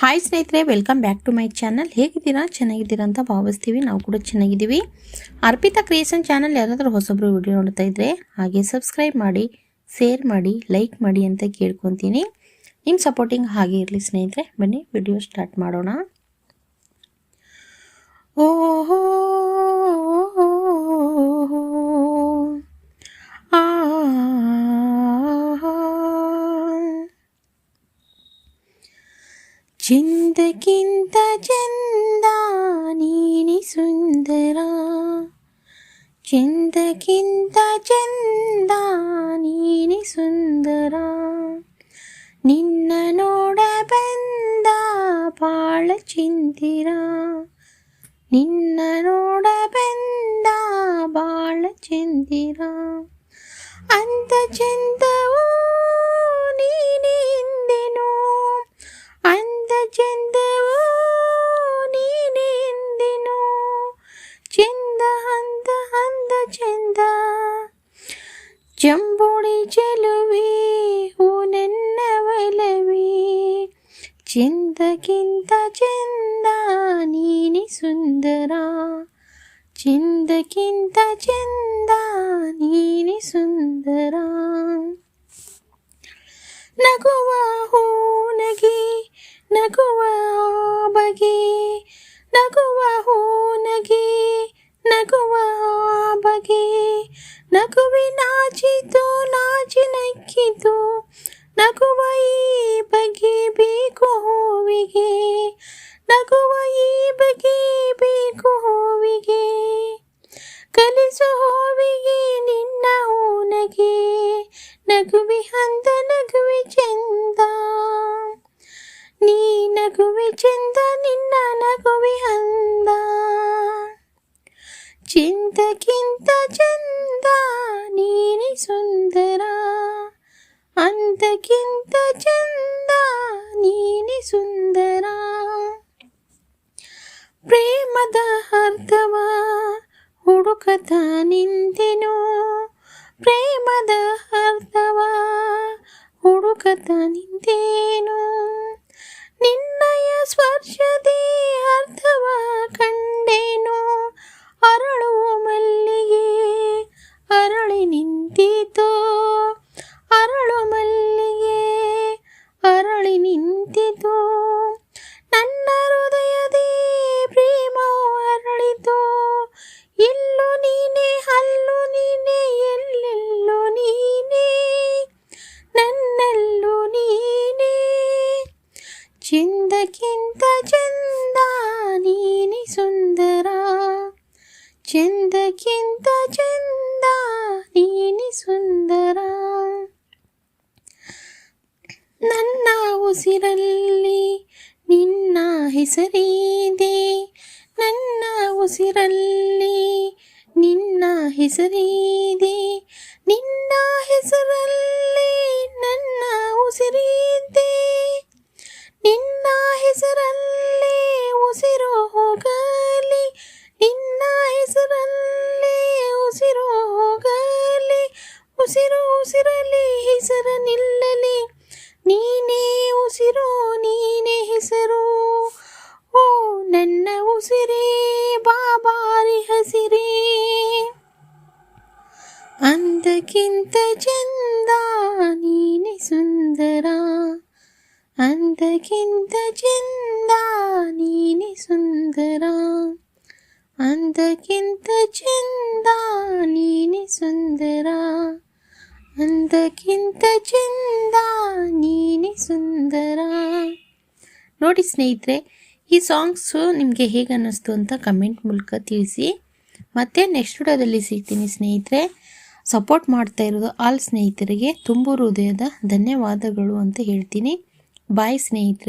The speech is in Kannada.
ಹಾಯ್ ಸ್ನೇಹಿತರೆ welcome back to my channel ಹೇಗಿದ್ದೀರಾ? ಚೆನ್ನಾಗಿದ್ದೀರಾ ಅಂತ ಭಾವಿಸ್ತೀವಿ. ನಾವು ಕೂಡ ಚೆನ್ನಾಗಿದ್ದೀವಿ. ಅರ್ಪಿತಾ ಕ್ರಿಯೇಷನ್ ಚಾನಲ್ ಯಾರಾದರೂ ಹೊಸೊಬ್ಬರು ವಿಡಿಯೋ ನೋಡ್ತಾ ಇದ್ರೆ ಹಾಗೆ ಸಬ್ಸ್ಕ್ರೈಬ್ ಮಾಡಿ ಶೇರ್ ಮಾಡಿ ಲೈಕ್ ಮಾಡಿ ಅಂತ ಕೇಳ್ಕೊತೀನಿ. ನಿಮ್ಮ ಸಪೋರ್ಟಿಂಗ್ ಹಾಗೆ ಇರಲಿ ಸ್ನೇಹಿತರೆ. ಬನ್ನಿ ವಿಡಿಯೋ ಸ್ಟಾರ್ಟ್ ಮಾಡೋಣ. ಓಹೋ చింతకింత చందా నీని సుందర చింతకింత చందా ನೀನಿ ಸುಂದರ ನಿನ್ನ ನೋಡ ಬಂದ ಬಾಳ ಚಿಂತಿರ ನಿನ್ನ ನೋಡ ಬಂದ ಬಾಳ ಚಿಂತಿರ ಅಂತ ಚಂದವು ಚೆಲುವೆ ಓ ನನ್ನ ಒಲವೇ ಚಿಂದಕ್ಕಿಂತ ಚಂದ ನೀನಿ ಸುಂದರ ಚಿಂದಕ್ಕಿಂತ ಚಂದ ನೀನಿ ಸುಂದರ ನಗುವ ಹೂನಗೆ ನಗುವ ಬಗೆ ನಗುವ ಹೂನಗೆ ನಗುವ ಬಗೆ ನಗುವಿ ನಾಚಿತು, ನಾಚಿ ನಕ್ಕಿತು. ನಗುವ ಈ ಬಗೆ ಬೇಕು ಹೂವಿಗೆ. ನಗುವ ಈ ಬಗೆ ಬೇಕು ಹೂವಿಗೆ. ಕಲಿಸು ಹೂವಿಗೆ ನಿನ್ನ ಹೂನಗೆ. ನಗುವೆ ಹಂದ, ನಗುವಿ ಚಂದ. ಚಿಂತಕ್ಕಿಂತ ಚಂದ ನೀನಿ ಸುಂದರ ಅಂತಕ್ಕಿಂತ ಚಂದ ನೀನಿ ಸುಂದರ ಪ್ರೇಮದ ಅರ್ಥವ ಹುಡುಕತ ನಿಂತೆನು ಪ್ರೇಮದ ಅರ್ಥವ ಹುಡುಕತ ನಿಂತೇನು ನಿನ್ನಯ ಸ್ಪರ್ಶದೇ ಅರ್ಥವ ಕಂಡೇನು ಚಂದಕ್ಕಿಂತ ಚಂದ ನೀನಿ ಸುಂದರ. ನನ್ನ ಉಸಿರಲ್ಲಿ ನಿನ್ನ ಹೆಸರಿದೆ. ನನ್ನ ಉಸಿರಲ್ಲಿ ನಿನ್ನ ಹೆಸರಿದೆ. ನಿನ್ನ ಹೆಸರಲ್ಲಿ ನನ್ನ ಉಸಿರಿದೆ. ನಿನ್ನ ಹೆಸರಲ್ಲಿ ಉಸಿರಲಿ ಹೆಸರ ನಿಲ್ಲಲಿ ನೀನೇ ಉಸಿರು ನೀನೇ ಹೆಸರು ಓ ನನ್ನ ಉಸಿರೇ ಬಾಬಾರಿ ಹಸಿರೇ ಅಂದಕ್ಕಿಂತ ಚಂದ ನೀನೆ ಸುಂದರ ಅಂದಕ್ಕಿಂತ ಚಂದ ನೀನೆ ಸುಂದರ ಅಂದಕ್ಕಿಂತ ಚಂದ ನೀನೆ ಸುಂದರ ಅಂದಕ್ಕಿಂತ ಚಂದ ನೀನೆ ಸುಂದರ. ನೋಡಿ ಸ್ನೇಹಿತರೆ, ಈ ಸಾಂಗ್ಸು ನಿಮಗೆ ಹೇಗೆ ಅನ್ನಿಸ್ತು ಅಂತ ಕಮೆಂಟ್ ಮೂಲಕ ತಿಳಿಸಿ. ಮತ್ತೆ ನೆಕ್ಸ್ಟ್ ವಿಡಿಯೋದಲ್ಲಿ ಸಿಗ್ತೀನಿ ಸ್ನೇಹಿತರೆ. ಸಪೋರ್ಟ್ ಮಾಡ್ತಾ ಇರೋದು ಆಲ್ ಸ್ನೇಹಿತರಿಗೆ ತುಂಬು ಹೃದಯದ ಧನ್ಯವಾದಗಳು ಅಂತ ಹೇಳ್ತೀನಿ. ಬಾಯ್ ಸ್ನೇಹಿತರೆ.